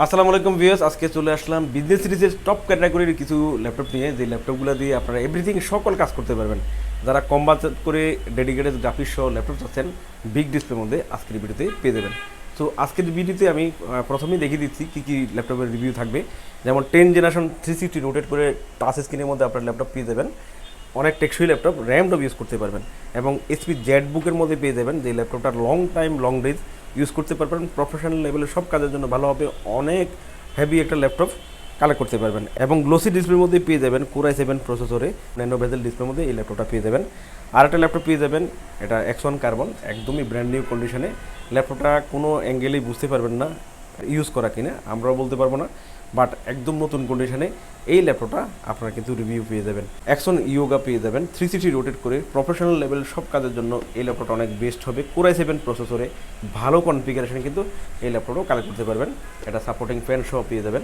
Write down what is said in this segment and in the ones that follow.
আসসালামু আলাইকুম ভিউয়ার্স, আজকে চলে আসলাম বিজনেস সিরিজের টপ ক্যাটাগরির কিছু ল্যাপটপ নিয়ে। যে ল্যাপটপগুলো দিয়ে আপনারা এভরিথিং সকল কাজ করতে পারবেন। যারা কম বাজেট করে ডেডিকেটেড গ্রাফিক্স সহ ল্যাপটপ চাচ্ছেন বিগ ডিসপ্লের মধ্যে আজকের ভিডিওতে পেয়ে যাবেন। তো আজকের ভিডিওতে আমি প্রথমেই দেখিয়ে দিচ্ছি কী কী ল্যাপটপের রিভিউ থাকবে। যেমন ten generation three sixty rotate করে টাচ স্ক্রিনের মধ্যে আপনার ল্যাপটপ পেয়ে যাবেন। অনেক টেকসই ল্যাপটপ র্যামটপ ইউজ করতে পারবেন। এবং এসপি জেড বুকের মধ্যে পেয়ে যাবেন, যে ল্যাপটপটা long time long range use করতে পারবেন প্রফেশনাল লেভেলের সব কাজের জন্য ভালো হবে, অনেক হেভি একটা ল্যাপটপ কালেক্ট করতে পারবেন। এবং গ্লোসি ডিসপ্লের মধ্যে পেয়ে যাবেন কোরাই সেভেন প্রসেসরে ন্যানো ভেজেল ডিসপ্লের মধ্যে এই ল্যাপটপটা পেয়ে যাবেন। আর একটা ল্যাপটপ পেয়ে যাবেন, এটা এক্স ওয়ান কার্বন একদমই ব্র্যান্ড নিউ কন্ডিশনে ল্যাপটপটা কোনো অ্যাঙ্গেলেই বুঝতে পারবেন না ইউজ করা কিনা, আমরাও বলতে পারব না। বাট একদম নতুন কন্ডিশনে এই ল্যাপটপটা আপনারা কিন্তু রিভিউ পেয়ে যাবেন। অ্যাকশন ইয়োগা পেয়ে যাবেন। থ্রি সিটি রোটেট করে প্রফেশনাল লেভেল সব কাজের জন্য এই ল্যাপটপটা অনেক বেস্ট হবে। কোরাই সেভেন প্রসেসরে ভালো কনফিগারেশন কিন্তু এই ল্যাপটপটাও কালেক্ট করতে পারবেন। এটা সাপোর্টিং ফ্যান সহ পেয়ে যাবেন।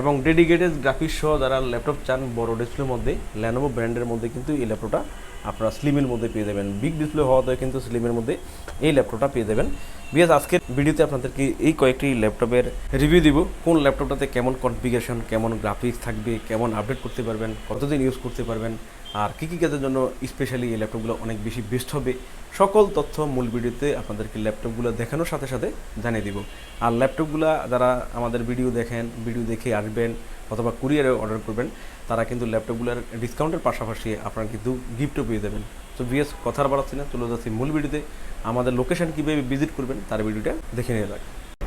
এবং ডেডিকেটেড গ্রাফিক্স সহ যারা ল্যাপটপ চান, বড় ডিসপ্লের মধ্যে ল্যানোভো ব্র্যান্ডের মধ্যে কিন্তু এই ল্যাপটপটা আপনারা স্লিমের মধ্যে পেয়ে যাবেন। বিগ ডিসপ্লে হওয়াতে কিন্তু স্লিমের মধ্যে এই ল্যাপটপটা পেয়ে যাবেন। বিকজ আজকের ভিডিওতে আপনাদেরকে এই কয়েকটি ল্যাপটপের রিভিউ দিব। কোন ল্যাপটপটাতে কেমন কনফিগারেশন কেমন গ্রাফিক্স থাকবে, কেমন আপডেট করতে পারবেন, কতদিন ইউজ করতে পারবেন, আর কী কী কাজের জন্য স্পেশালি এই ল্যাপটপগুলো অনেক বেশি বেস্ট হবে, সকল তথ্য মূল ভিডিওতে আপনাদেরকে ল্যাপটপগুলো দেখানোর সাথে সাথে জানিয়ে দিব। আর ল্যাপটপগুলো যারা আমাদের ভিডিও দেখেন ভিডিও দেখে আসবেন অথবা কুরিয়ারে অর্ডার করবেন, তারা কিন্তু ল্যাপটপগুলোর ডিসকাউন্টের পাশাপাশি আপনারা কিন্তু গিফটও পেয়ে যাবেন। তো বিএস কথার বাড়াচ্ছি না চলে যাচ্ছি মূল ভিডিওতে। আমাদের লোকেশন কীভাবে ভিজিট করবেন, তার ভিডিওটা দেখে নিয়ে যাক।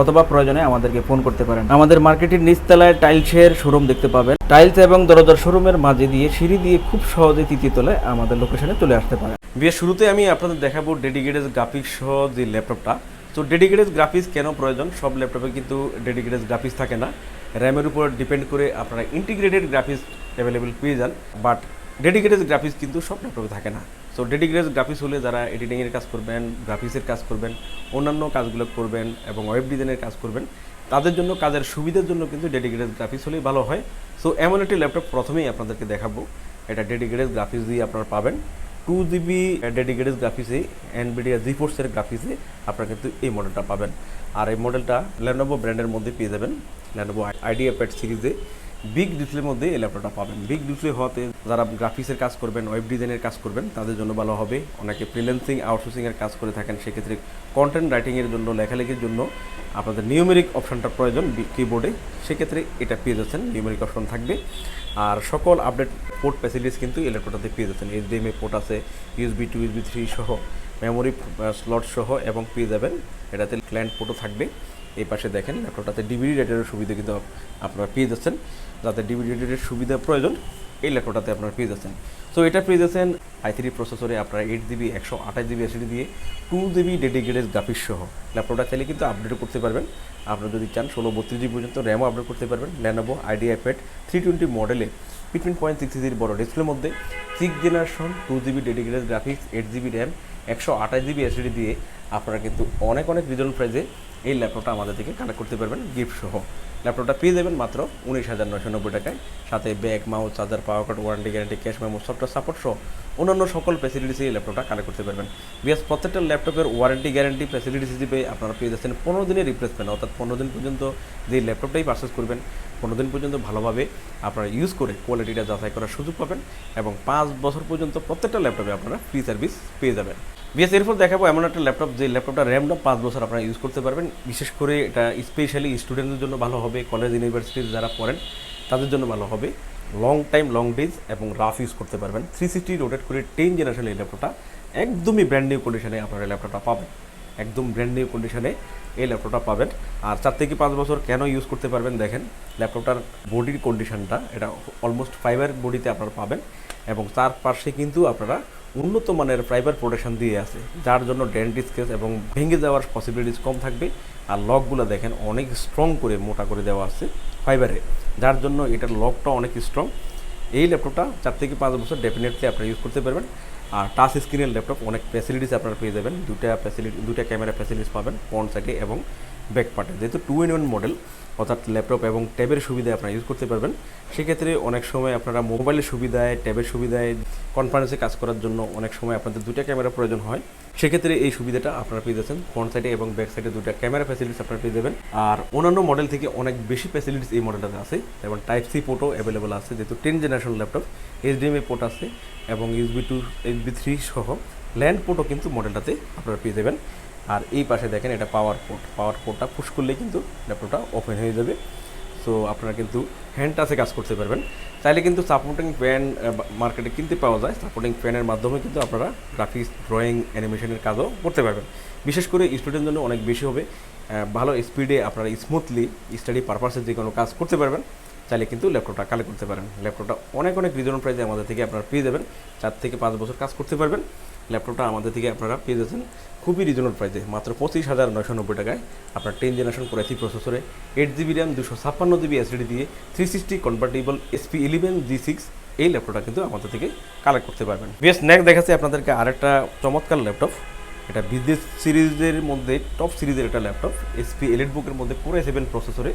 অথবা প্রয়োজনে আমাদেরকে ফোন করতে পারেন। আমাদের মার্কেটের নিচতলায় টাইলসের শোরুম দেখতে পাবেন। টাইলস এবং দরজার শোরুমের মাঝে দিয়ে সিঁড়ি দিয়ে খুব সহজে তৃতীয় তলায় আমাদের লোকেশনে চলে আসতে পারেন। বিয়ের শুরুতে আমি আপনাদের দেখাবো ডেডিকেটেড গ্রাফিক্স সহ যে ল্যাপটপটা তো ডেডিকেটেড গ্রাফিক্স কেন প্রয়োজন? সব ল্যাপটপে কিন্তু ডেডিকেটেড গ্রাফিক্স থাকে না। র্যামের উপর ডিপেন্ড করে আপনারা ইন্টিগ্রেটেড গ্রাফিক্স অ্যাভেলেবেল পেয়ে যান। বাট ডেডিকেটেড গ্রাফিক্স কিন্তু সব ল্যাপটপে থাকে না। সো ডেডিকেটেড গ্রাফিক্স হলে যারা এডিটিংয়ের কাজ করবেন গ্রাফিক্সের কাজ করবেন, অন্যান্য কাজগুলো করবেন এবং ওয়েব ডিজাইনের কাজ করবেন, তাদের জন্য কাজের সুবিধার জন্য কিন্তু ডেডিকেটেড গ্রাফিক্স হলেই ভালো হয়। সো এমন একটি ল্যাপটপ প্রথমেই আপনাদেরকে দেখাবো। এটা ডেডিকেটেড গ্রাফিক্স দিয়ে আপনারা পাবেন। টু জিবি ডেডিকেটেড গ্রাফিক্সে এনবিডিয়া জি ফোর্সের গ্রাফিক্সে আপনারা কিন্তু এই মডেলটা পাবেন। আর এই মডেলটা ল্যানোভো ব্র্যান্ডের মধ্যে পেয়ে যাবেন। ল্যানোভো আইডিয়া প্যাড সিরিজে বিগ ডিসপ্লের মধ্যে এই ল্যাপটপটা পাবেন। বিগ ডিসপ্লে হওয়াতে যারা গ্রাফিক্সের কাজ করবেন ওয়েব ডিজাইনের কাজ করবেন, তাদের জন্য ভালো হবে। অনেকে ফ্রিল্যান্সিং আউটসোর্সিংয়ের কাজ করে থাকেন, সেক্ষেত্রে কন্টেন্ট রাইটিংয়ের জন্য, লেখালেখির জন্য আপনাদের নিউমেরিক অপশনটা প্রয়োজন কিবোর্ডে সেক্ষেত্রে এটা পেয়ে যাচ্ছেন নিউমেরিক অপশন থাকবে। আর সকল আপডেট পোর্ট ফ্যাসিলিটিস কিন্তু এই ল্যাপটপটাতে পেয়ে যাচ্ছেন। এইচডিএমআই পোর্ট আছে ইউএসবি টু ইউএসবি থ্রি সহ মেমোরি স্লট সহ, এবং পেয়ে যাবেন। এটাতে ক্লায়েন্ট পোর্টও থাকবে। এই পাশে দেখেন, ল্যাপটপটাতে ডিভিডি রাইটারের সুবিধা কিন্তু আপনারা পেয়ে যাচ্ছেন। যাতে ডিভিডি রাইটারের সুবিধা প্রয়োজন, এই ল্যাপটপটাতে আপনারা পেয়ে যাচ্ছেন। সো এটা পেয়ে যাচ্ছেন আই থ্রি প্রসেসরে আপনারা এইট জিবি একশো আঠাশ জিবি এসিডি দিয়ে টু জিবি ডেডিকেটেড গ্রাফিক্স সহ। ল্যাপটপটা চাইলে কিন্তু আপডেটও করতে পারবেন। আপনারা যদি চান, ষোলো বত্রিশ জিবি পর্যন্ত র্যামও আপডেট করতে পারবেন। Lenovo idea pad three twenty মডেলে ফিফটিন পয়েন্ট সিক্স জিবির বড় ডিসপ্লের মধ্যে six generation two GB dedicated graphics eight GB RAM একশো আঠাশ জিবি এসিডি দিয়ে আপনারা কিন্তু অনেক অনেক রিজনেবল প্রাইসে এই ল্যাপটপটা আমাদের থেকে কানেক্ট করতে পারবেন গিফট সহ। ল্যাপটপটা পেয়ে যাবেন মাত্র উনিশ হাজার নশো নব্বই টাকায়। সাথে bag mouse charger power card warranty guarantee cash memo software support সহ অন্যান্য সকল ফ্যাসিলিটিস এই ল্যাপটপটা কানেক্ট করতে পারবেন। বিএস প্রত্যেকটা ল্যাপটপের ওয়ারেন্টি গ্যারান্টি ফ্যাসিলিটিস হিসেবে আপনারা পেয়ে যাচ্ছেন, পনেরো দিনের রিপ্লেসমেন্ট অর্থাৎ পনেরো দিন পর্যন্ত যে ল্যাপটপটাই পারচেস করবেন, পনেরো দিন পর্যন্ত ভালোভাবে আপনারা ইউজ করে কোয়ালিটিটা যাচাই করার সুযোগ পাবেন এবং পাঁচ বছর পর্যন্ত প্রত্যেকটা ল্যাপটপে আপনারা ফ্রি সার্ভিস পেয়ে যাবেন। বিএস এরপর দেখাবো এমন একটা ল্যাপটপ, যে ল্যাপটপটা র্যামটা পাঁচ বছর আপনারা ইউজ করতে পারবেন। বিশেষ করে এটা স্পেশালি স্টুডেন্টদের জন্য ভালো হবে কলেজ ইউনিভার্সিটির যারা পড়েন, তাদের জন্য ভালো হবে। লং টাইম লং ডেজ এবং রাফ ইউজ করতে পারবেন। থ্রি সিক্সটি রোটেট করে টেন জেনারেশন এই ল্যাপটপটা একদমই ব্র্যান্ড নিউ কন্ডিশনে আপনারা ল্যাপটপটা পাবেন। একদম ব্র্যান্ড নিউ কন্ডিশনে এই ল্যাপটপটা পাবেন। আর চার থেকে পাঁচ বছর কেন ইউজ করতে পারবেন দেখেন ল্যাপটপটার বডির কন্ডিশনটা এটা অলমোস্ট ফাইবার বডিতে আপনারা পাবেন এবং তার পাশে কিন্তু আপনারা উন্নত মানের ফাইবার প্রোটেকশন দিয়ে আছে, যার জন্য ডেন্ট স্কেচ এবং ভেঙে যাওয়ার পসিবিলিটিস কম থাকবে। আর লকগুলো দেখেন, অনেক স্ট্রং করে, মোটা করে দেওয়া আছে ফাইবারে যার জন্য এটার লকটা অনেক স্ট্রং এই ল্যাপটপটা চার থেকে পাঁচ বছর ডেফিনেটলি আপনারা ইউজ করতে পারবেন। আর টাচ স্ক্রিনের ল্যাপটপ অনেক ফ্যাসিলিটিস আপনারা পেয়ে যাবেন। দুটা ফ্যাসিলিটি দুটা ক্যামেরা ফ্যাসিলিটিস পাবেন ফ্রন্ট সাইডে এবং ব্যাক পার্টে যেহেতু টু ইন ওয়ান মডেল অর্থাৎ ল্যাপটপ এবং ট্যাবের সুবিধায় আপনারা ইউজ করতে পারবেন, সেক্ষেত্রে অনেক সময় আপনারা মোবাইলের সুবিধায় ট্যাবের সুবিধায় কনফারেন্সে কাজ করার জন্য অনেক সময় আপনাদের দুটা ক্যামেরা প্রয়োজন হয়। সেক্ষেত্রে এই সুবিধাটা আপনারা পেয়ে যাচ্ছেন ফ্রন্ট সাইডে এবং ব্যাক সাইডে দুটা ক্যামেরা ফ্যাসিলিটিস আপনারা পেয়ে যাবেন। আর অন্যান্য মডেল থেকে অনেক বেশি ফ্যাসিলিটিস এই মডেলটাতে আছে, যেমন টাইপ সি পোর্টও অ্যাভেলেবল আছে, যেহেতু ten generation laptop HDMI port আছে এবং ইউসবি টু এইচবি থ্রি সহ ল্যান্ড পোর্টও কিন্তু মডেলটাতে আপনারা পেয়ে যাবেন। আর এই পাশে দেখেন এটা পাওয়ার পোর্ট পাওয়ার পোর্টটা পুশ করলেই কিন্তু ল্যাপটপটা ওপেন হয়ে যাবে। সো আপনারা কিন্তু হ্যান্ড টাচে কাজ করতে পারবেন। চাইলে কিন্তু সাপোর্টিং ফ্যান মার্কেটে কিনতে পাওয়া যায়। সাপোর্টিং ফ্যানের মাধ্যমে কিন্তু আপনারা গ্রাফিক্স ড্রয়িং অ্যানিমেশনের কাজও করতে পারবেন। বিশেষ করে স্টুডেন্ট জন্য অনেক বেশি হবে। ভালো স্পিডে আপনারা স্মুথলি স্টাডি পারপাসে যে কোনো কাজ করতে পারবেন। চাইলে কিন্তু ল্যাপটপটা কালেক্ট করতে পারেন। ল্যাপটপটা অনেক অনেক রিজনেবল প্রাইসে আমাদের থেকে আপনারা পেয়ে যাবেন। চার থেকে পাঁচ বছর কাজ করতে পারবেন। ল্যাপটপটা আমাদের থেকে আপনারা পেয়ে যাচ্ছেন খুবই রিজনেবল প্রাইসে মাত্র পঁচিশ হাজার নয়শো নব্বই টাকায় আপনার টেন জেনারেশন করে থ্রি প্রসেসরে এইট জিবি র্যাম দুশো ছাপ্পান্ন জিবি এসডি দিয়ে three sixty convertible SP eleven G six এই ল্যাপটপটা কিন্তু আমাদের থেকে কালেক্ট করতে পারবেন। বেশ নেক্সট দেখাচ্ছি আপনাদেরকে আরেকটা চমৎকার ল্যাপটপ। এটা বিজনেস সিরিজের মধ্যে টপ সিরিজের একটা ল্যাপটপ এসপি এলিট বুকের মধ্যে পুরো সেভেন প্রসেসরে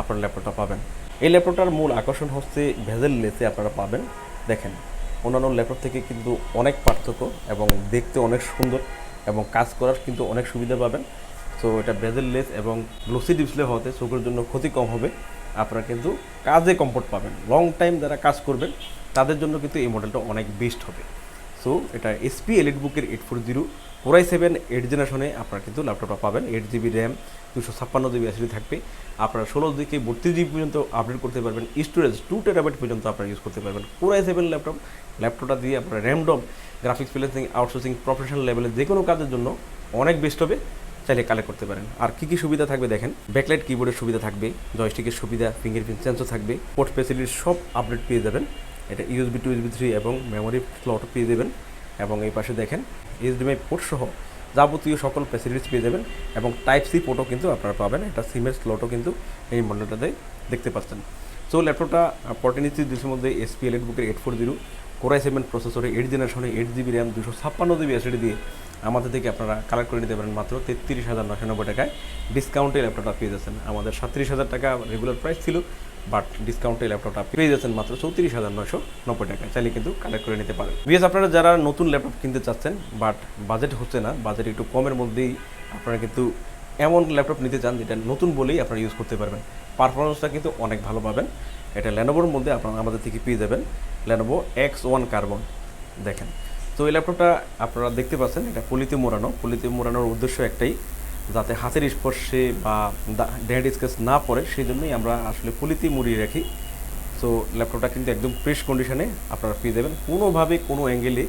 আপনার ল্যাপটপটা পাবেন। এই ল্যাপটপটার মূল আকর্ষণ হচ্ছে ভেজেল লেসে আপনারা পাবেন। দেখেন, অন্যান্য ল্যাপটপ থেকে কিন্তু অনেক পার্থক্য এবং দেখতে অনেক সুন্দর এবং কাজ করার কিন্তু অনেক সুবিধা পাবেন। সো এটা বেজেল লেস এবং গ্লোসি ডিসপ্লে হওয়াতে চোখের জন্য ক্ষতি কম হবে। আপনারা কিন্তু কাজে কমফোর্ট পাবেন। লং টাইম যারা কাজ করবেন, তাদের জন্য কিন্তু এই মডেলটা অনেক বেস্ট হবে। সো এটা এসপি এলিট বুকের eight four zero four seven eight জেনারেশনে আপনারা কিন্তু ল্যাপটপটা পাবেন। এইট জিবি র্যাম দুশো ছাপ্পান্ন জিবি এসডি থাকবে। আপনারা ষোলো থেকে বত্রিশ জিবি পর্যন্ত আপডেট করতে পারবেন। স্টোরেজ টু টেরাবাইট পর্যন্ত আপনারা ইউজ করতে পারবেন। ফোর সেভেন ল্যাপটপ ল্যাপটপটা দিয়ে আপনারা random graphics freelancing outsourcing professional লেভেলে যে কোনো কাজের জন্য অনেক বেস্ট হবে। চাইলে কালেক্ট করতে পারেন। আর কী কী সুবিধা থাকবে দেখেন? ব্যাকলাইট কিবোর্ডের সুবিধা থাকবে জয়স্টিকের সুবিধা ফিঙ্গারপ্রিন্ট সেন্সর থাকবে। পোর্ট ফেসিলিটির সব আপডেট পেয়ে যাবেন। এটা ইউএসবি টু ইউএসবি থ্রি এবং মেমোরি স্লট পেয়ে যাবেন। এবং এই পাশে দেখেন এইচডিএমআই পোর্ট সহ যাবতীয় সকল ফ্যাসিলিটিস পেয়ে যাবেন এবং টাইপ সি পোর্টও কিন্তু আপনারা পাবেন। এটা সিমের স্লটও কিন্তু এই মডেলটাতে দেখতে পাচ্ছেন। সো ল্যাপটপটা ফোরটিন দুশোর মধ্যে এসপি এলিট বুকের eight four zero core i seven প্রসেসরে এইট জেনারেশনে এইট জিবি র্যাম দুশো ছাপ্পান্ন জিবি এসডি দিয়ে আমাদের থেকে আপনারা কালেক্ট করে নিতে পারেন মাত্র তেত্রিশ হাজার নশো নব্বই টাকায়। ডিসকাউন্টে ল্যাপটপটা পেয়ে যাচ্ছেন। আমাদের সাতত্রিশ হাজার টাকা রেগুলার প্রাইস ছিল। বাট ডিসকাউন্টে ল্যাপটপটা পেয়ে যাচ্ছেন মাত্র চৌত্রিশ হাজার নশো নব্বই টাকায়। চাইলে কিন্তু কালেক্ট করে নিতে পারেন। বিএস আপনারা যারা নতুন ল্যাপটপ কিনতে চাচ্ছেন বাট বাজেট হচ্ছে না বাজেট একটু কমের মধ্যেই আপনারা কিন্তু এমন ল্যাপটপ নিতে চান যেটা নতুন বলেই আপনারা ইউজ করতে পারবেন। পারফরমেন্সটা কিন্তু অনেক ভালো পাবেন। এটা ল্যানোভোর মধ্যে আপনারা আমাদের থেকে পেয়ে যাবেন। ল্যানোভো এক্স ওয়ান কার্বন দেখেন। তো এই ল্যাপটপটা আপনারা দেখতে পাচ্ছেন, এটা পলিতে মোড়ানো পলিতে মোড়ানোর উদ্দেশ্য একটাই যাতে হাতের স্পর্শে বা ড্যাড স্কেচ না পড়ে সেই জন্যই আমরা আসলে পলিতে মুড়িয়ে রাখি। সো ল্যাপটপটা কিন্তু একদম ফ্রেশ কন্ডিশনে আপনারা পেয়ে দেবেন কোনোভাবে কোনো অ্যাঙ্গেলে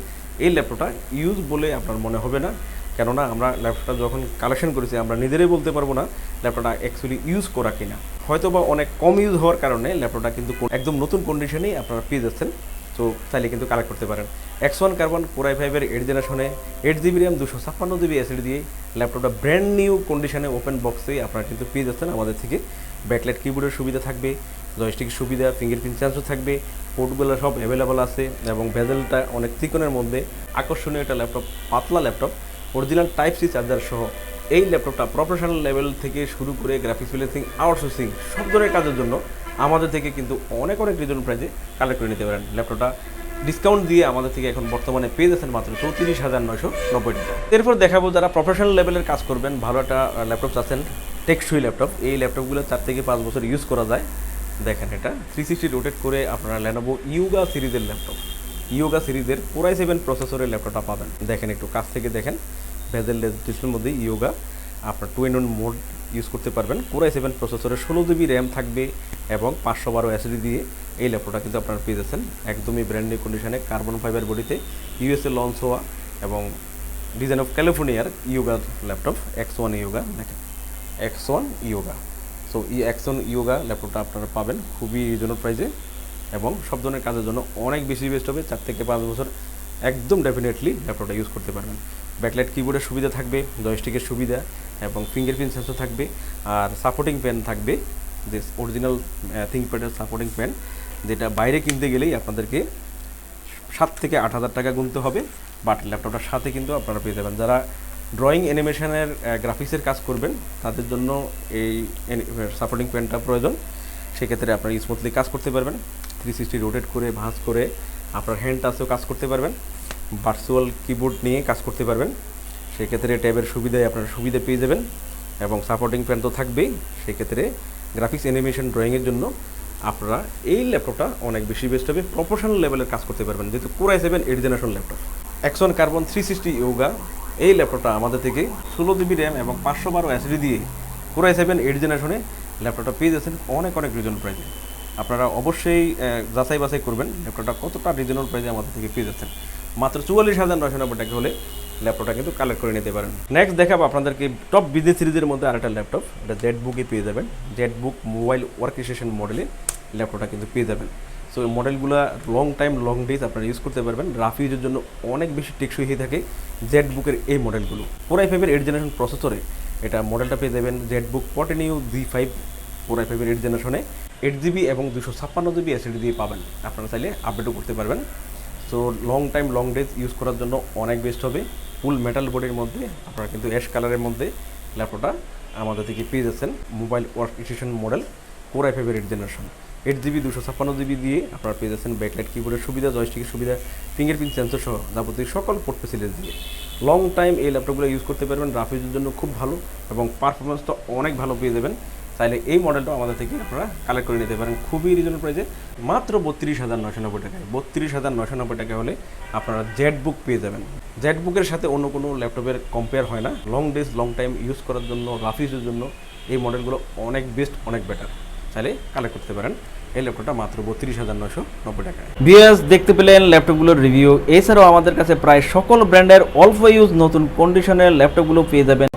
এই ল্যাপটপটা ইউজ বলে আপনার মনে হবে না। কেননা আমরা ল্যাপটপটা যখন কালেকশন করেছি, আমরা নিজেরাই বলতে পারব না ল্যাপটপটা অ্যাকচুয়ালি ইউজ করা কিনা। হয়তো বা অনেক কম ইউজ হওয়ার কারণে ল্যাপটপটা কিন্তু একদম নতুন কন্ডিশনেই আপনারা পেয়ে যাচ্ছেন। সো চাইলে কিন্তু কালেক্ট করতে পারেন। X one carbon core i ফাইভের এইট জেনারেশনে এইট জিবি র্যাম দুশো ছাপ্পান্ন জিবি এসিডি দিয়ে ল্যাপটপটা ব্র্যান্ড নিউ কন্ডিশনে ওপেন বক্সে আপনারা কিন্তু পেয়ে যাচ্ছেন আমাদের থেকে। ব্যাকলাইট কিবোর্ডের সুবিধা থাকবে জয়স্টিক সুবিধা ফিঙ্গারপ্রিন্ট চান্সও থাকবে পোর্টগুলো সব অ্যাভেলেবল আছে এবং ভেজেলটা অনেক চিকনের মধ্যে আকর্ষণীয় একটা ল্যাপটপ, পাতলা laptop original type C charger সহ। এই ল্যাপটপটা প্রফেশনাল লেভেল থেকে শুরু করে গ্রাফিক্স ফিলেন্সিং আউটসোর্সিং সব ধরনের কাজের জন্য আমাদের থেকে কিন্তু অনেক অনেক রিজন প্রাইজে কালেক্ট করে নিতে পারেন। ল্যাপটপটা ডিসকাউন্ট দিয়ে আমাদের থেকে এখন বর্তমানে পেয়ে যাচ্ছেন মাত্র চৌত্রিশ হাজার নয়শো নব্বই টাকা। এরপর দেখাবো যারা প্রফেশনাল লেভেলের কাজ করবেন, ভালো একটা ল্যাপটপ চাচ্ছেন টেকসই ল্যাপটপ এই ল্যাপটপগুলো চার থেকে পাঁচ বছর ইউজ করা যায়। দেখেন এটা থ্রি সিক্সটি রোটেট করে আপনারা লেনোভো ইউগা সিরিজের ল্যাপটপ ইয়োগা সিরিজের কোরাই সেভেন প্রসেসরের ল্যাপটপটা পাবেন। দেখেন একটু কাছ থেকে দেখেন ভেজেল ডিসপ্লের মধ্যে ইয়োগা আপনার টু ওয়ান মোড ইউজ করতে পারবেন। কোরাই সেভেন প্রসেসরের ষোলো জিবি র্যাম থাকবে এবং পাঁচশো বারো এসডি দিয়ে এই ল্যাপটপটা কিন্তু আপনারা পেয়ে যাচ্ছেন। একদমই ব্র্যান্ড নিউ কন্ডিশনে কার্বন ফাইবার বডিতে ইউএসএ লঞ্চ হওয়া এবং ডিজাইন অফ ক্যালিফোর্নিয়ার yoga laptop X one yoga দেখেন এক্স ওয়ান ইয়োগা সো ই এক্স ওয়ান ইয়োগা ল্যাপটপটা আপনারা পাবেন খুবই রিজনেবল প্রাইসে এবং সব ধরনের কাজের জন্য অনেক বেশি বেস্ট হবে, চার থেকে পাঁচ বছর একদম ডেফিনেটলি ল্যাপটপটা ইউজ করতে পারবেন। ব্যাকলাইট কিবোর্ডের সুবিধা থাকবে জয়স্টিকের সুবিধা এবং ফিঙ্গারপ্রিন্ট সেন্সর থাকবে আর সাপোর্টিং পেন থাকবে যে অরিজিনাল থিঙ্কপ্যাডের সাপোর্টিং পেন যেটা বাইরে কিনতে গেলেই আপনাদেরকে সাত থেকে আট হাজার টাকা গুনতে হবে বাট ল্যাপটপটার সাথে কিন্তু আপনারা পেয়ে যাবেন। যারা ড্রয়িং অ্যানিমেশনের গ্রাফিক্সের কাজ করবেন, তাদের জন্য এই সাপোর্টিং পেনটা প্রয়োজন। সেক্ষেত্রে আপনারা স্মুথলি কাজ করতে পারবেন। থ্রি সিক্সটি রোটেট করে, ভাঁজ করে আপনার হ্যান্ড টাচেও কাজ করতে পারবেন। ভার্চুয়াল কিবোর্ড নিয়ে কাজ করতে পারবেন। সেক্ষেত্রে ট্যাবের সুবিধায় আপনারা সুবিধা পেয়ে যাবেন এবং সাপোর্টিং পেন তো থাকবেই। সেক্ষেত্রে গ্রাফিক্স অ্যানিমেশন ড্রয়িংয়ের জন্য আপনারা এই ল্যাপটপটা অনেক বেশি বেস্ট হবে। প্রফেশনাল লেভেলের কাজ করতে পারবেন। যেহেতু core i seven eight generation laptop action carbon three sixty yoga এই ল্যাপটপটা আমাদের থেকে ষোলো জিবি র্যাম এবং পাঁচশো বারো এসডি দিয়ে কোরাই সেভেন এইট জেনারেশনে ল্যাপটপটা পেয়ে যাচ্ছেন অনেক অনেক রিজনেবল প্রাইজে আপনারা অবশ্যই যাচাই বাছাই করবেন ল্যাপটপটা কতটা রিজনেবল প্রাইজে আমাদের থেকে পেয়ে যাচ্ছেন। মাত্র চুয়াল্লিশ হাজার নয়শো নব্বই টাকা হলে ল্যাপটপটা কিন্তু কালেক্ট করে নিতে পারেন। নেক্সট দেখাবো আপনাদেরকে টপ বিজনেস সিরিজের মধ্যে আরেকটা ল্যাপটপ। এটা জেড বুকে পেয়ে যাবেন। Z book mobile work station মডেলে ল্যাপটপটা কিন্তু পেয়ে যাবেন। সো এই মডেলগুলো লং টাইম লং ডেজ আপনারা ইউজ করতে পারবেন। রাফ ইউজের জন্য অনেক বেশি টেকসই হয়ে থাকে জেড বুকের এই মডেলগুলো পুরাই ফাইভের এইট জেনারেশন প্রসেসরে এটা মডেলটা পেয়ে যাবেন জেড বুক পটেনিউ জি ফাইভ পুরাই ফাইভের এইট জেনারেশনে এইট জিবি এবং দুশো ছাপ্পান্ন জিবি এসএসডি দিয়ে পাবেন। আপনারা চাইলে আপডেটও করতে পারবেন। So long time long days use করার জন্য অনেক বেস্ট হবে। ফুল মেটাল বোর্ডের মধ্যে, আপনারা কিন্তু অ্যাশ কালারের মধ্যে ল্যাপটপটা আমাদের থেকে পেয়ে যাচ্ছেন mobile workstation model core I ফাইভের এইট জেনারেশন এইট জিবি দুশো ছাপ্পান্ন জিবি দিয়ে আপনারা পেয়ে যাচ্ছেন ব্যাকলাইট কিবোর্ডের সুবিধা জয়স্টিকের সুবিধা ফিঙ্গারপ্রিন্ট সেন্সর সহ যাবতীয় সকল পোর্ট ফেসিলিটি দিয়ে। লং টাইম এই ল্যাপটপগুলো ইউজ করতে পারবেন রাফ ইউজের জন্য খুব ভালো এবং পারফরমেন্স তো অনেক ভালো পেয়ে যাবেন। চাইলে এই মডেলটা আমাদের থেকে আপনারা কালেক্ট করে নিতে পারেন খুবই রিজনেবল প্রাইসে মাত্র বত্রিশ হাজার নশো নব্বই টাকায়, বত্রিশ হাজার নশো নব্বই টাকা হলে আপনারা জেড বুক পেয়ে যাবেন। জেড বুকের সাথে অন্য কোনো ল্যাপটপের কম্পেয়ার হয় না। Long days long time use করার জন্য রাফ ইউজের জন্য এই মডেলগুলো অনেক বেস্ট অনেক বেটার চাইলে কালেক্ট করতে পারেন। এই ল্যাপটপটা মাত্র বত্রিশ হাজার নশো নব্বই টাকায়। বিএস দেখতে পেলেন ল্যাপটপগুলোর রিভিউ এছাড়াও আমাদের কাছে প্রায় সকল ব্র্যান্ডের অল্প ইউজ নতুন কন্ডিশনের ল্যাপটপগুলো পেয়ে যাবেন